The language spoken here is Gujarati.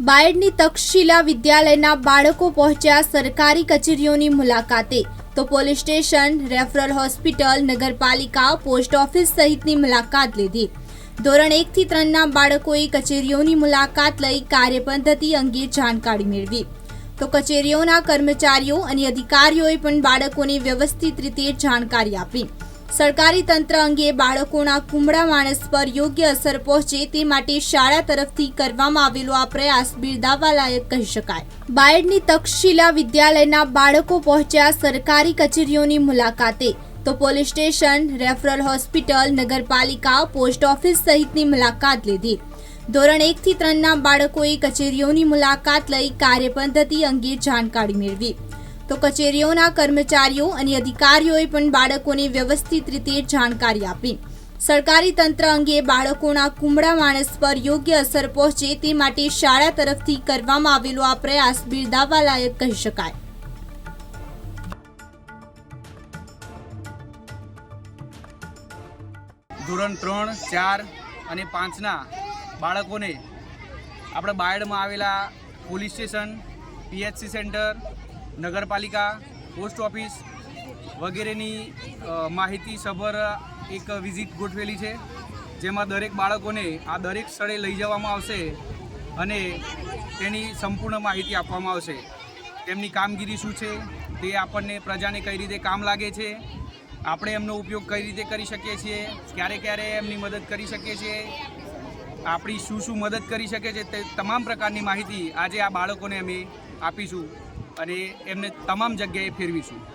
બાયડની તક્ષશિલા વિદ્યાલયના બાળકો પહોંચ્યા સરકારી કચેરીઓની મુલાકાતે. તો પોલીસ સ્ટેશન, રેફરલ હોસ્પિટલ, નગરપાલિકા, પોસ્ટ ઓફિસ સહિતની મુલાકાત લીધી. ધોરણ એકથી ત્રણના બાળકોએ કચેરીઓની મુલાકાત લઈ કાર્યપદ્ધતિ અંગે જાણકારી મેળવી. તો કચેરીઓના કર્મચારીઓ અને અધિકારીઓએ પણ બાળકોને વ્યવસ્થિત રીતે જાણકારી આપી. સરકારી તંત્ર અંગે બાળકોના કુમળા માણસ પર યોગ્ય અસર પહોંચે તે માટે શાળા તરફથી કરવામાં આવેલો આ પ્રયાસ બિરદાવવા લાયક કહી શકાય. બાયડની તક્ષશિલા વિદ્યાલયના બાળકો પહોંચ્યા સરકારી કચેરીઓની મુલાકાતે તો પોલીસ સ્ટેશન, રેફરલ હોસ્પિટલ, નગરપાલિકા, પોસ્ટ ઓફિસ સહિતની મુલાકાત લીધી. ધોરણ એકથી ત્રણના બાળકોએ કચેરીઓની મુલાકાત લઈ કાર્યપદ્ધતિ અંગે જાણકારી મેળવી. તો કચેરીઓના કર્મચારીઓ અને અધિકારીઓએ પણ બાળકોને વ્યવસ્થિત રીતે જાણકારી આપી. સરકારી તંત્ર અંગે બાળકોના કુમળા માણસ પર યોગ્ય અસર પહોંચે તે માટે શાળા તરફથી કરવામાં આવેલો આ પ્રયાસ બિરદાવવા કહી શકાય. ધોરણ ત્રણ, ચાર અને પાંચના બાળકોને આપણે બાયડમાં આવેલા પોલીસ સ્ટેશન, પીએચસી સેન્ટર નગરપાલિકા, પોસ્ટ ઓફિસ વગેરેની માહિતી સભર એક વિઝિટ ગોઠવેલી છે, જેમાં દરેક બાળકોને આ દરેક સ્થળે લઈ જવામાં આવશે અને તેની સંપૂર્ણ માહિતી આપવામાં આવશે. તેમની કામગીરી શું છે, તે આપણને પ્રજાને કઈ રીતે કામ લાગે છે, આપણે એમનો ઉપયોગ કઈ રીતે કરી શકીએ છીએ, ક્યારે ક્યારે એમની મદદ કરી શકીએ છીએ, આપણી શું શું મદદ કરી શકે છે, તે તમામ પ્રકારની માહિતી આજે આ બાળકોને અમે આપીશું. અને એમને તમામ જગ્યાએ ફેરવીશું.